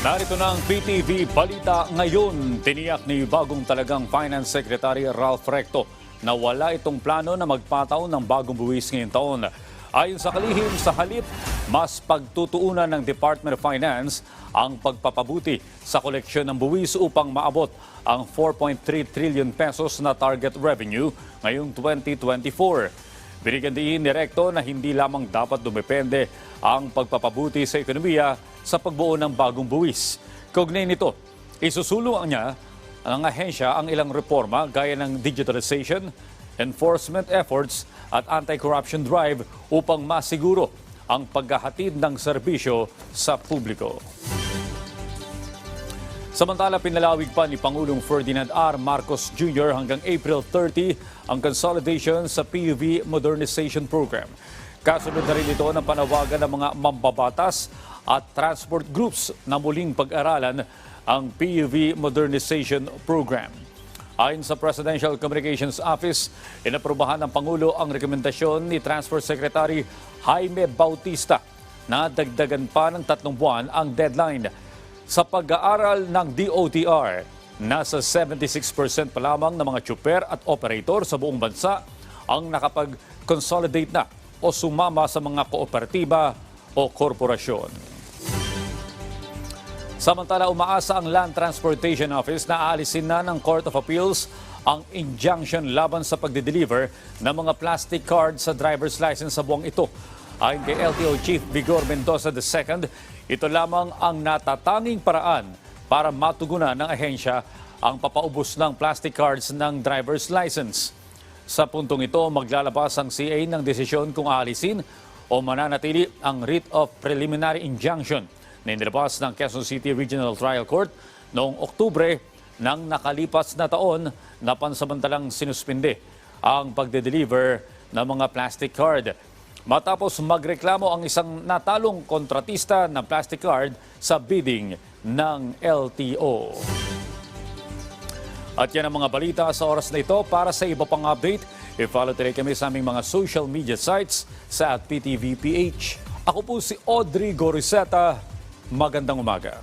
Narito na ang PTV Balita ngayon. Tiniyak ni bagong talagang Finance Secretary Ralph Recto na wala itong plano na magpataw ng bagong buwis ngayong taon. Ayon sa kalihim, sa halip, mas pagtutuunan ng Department of Finance ang pagpapabuti sa koleksyon ng buwis upang maabot ang 4.3 trillion pesos na target revenue ngayong 2024. Binigyan din ni Recto na hindi lamang dapat dumepende ang pagpapabuti sa ekonomiya sa pagbuo ng bagong buwis. Kaugnay nito, isusulong niya ang ahensya ang ilang reforma gaya ng digitalization, enforcement efforts at anti-corruption drive upang masiguro ang paghahatid ng serbisyo sa publiko. Samantala, pinalawig pa ni Pangulong Ferdinand R. Marcos Jr. hanggang April 30 ang consolidation sa PUV Modernization Program. Kasunod na rin ito ng panawagan ng mga mambabatas at transport groups na muling pag-aralan ang PUV Modernization Program. Ayon sa Presidential Communications Office, inaprubahan ng Pangulo ang rekomendasyon ni Transport Secretary Jaime Bautista na dagdagan pa ng tatlong buwan ang deadline sa pag-aaral ng DOTR, nasa 76% pa lamang ng mga tsuper at operator sa buong bansa ang nakapag-consolidate na o sumama sa mga kooperatiba o korporasyon. Samantala, umaasa ang Land Transportation Office na aalisin na ng Court of Appeals ang injunction laban sa pagde-deliver ng mga plastic cards sa driver's license sa buwang ito. Ayon kay LTO Chief Vigor Mendoza II, ito lamang ang natatanging paraan para matugunan ng ahensya ang papaubos ng plastic cards ng driver's license. Sa puntong ito, maglalabas ang CA ng desisyon kung aalisin o mananatili ang writ of preliminary injunction na inilabas ng Quezon City Regional Trial Court noong Oktubre ng nakalipas na taon na pansamantalang sinuspinde ang pagde-deliver ng mga plastic card. Matapos magreklamo ang isang natalong kontratista ng plastic card sa bidding ng LTO. At yan ang mga balita sa oras na ito. Para sa iba pang update, i-follow tuloy kami sa aming mga social media sites sa PTVPH. Ako po si Audrey Goriseta. Magandang umaga.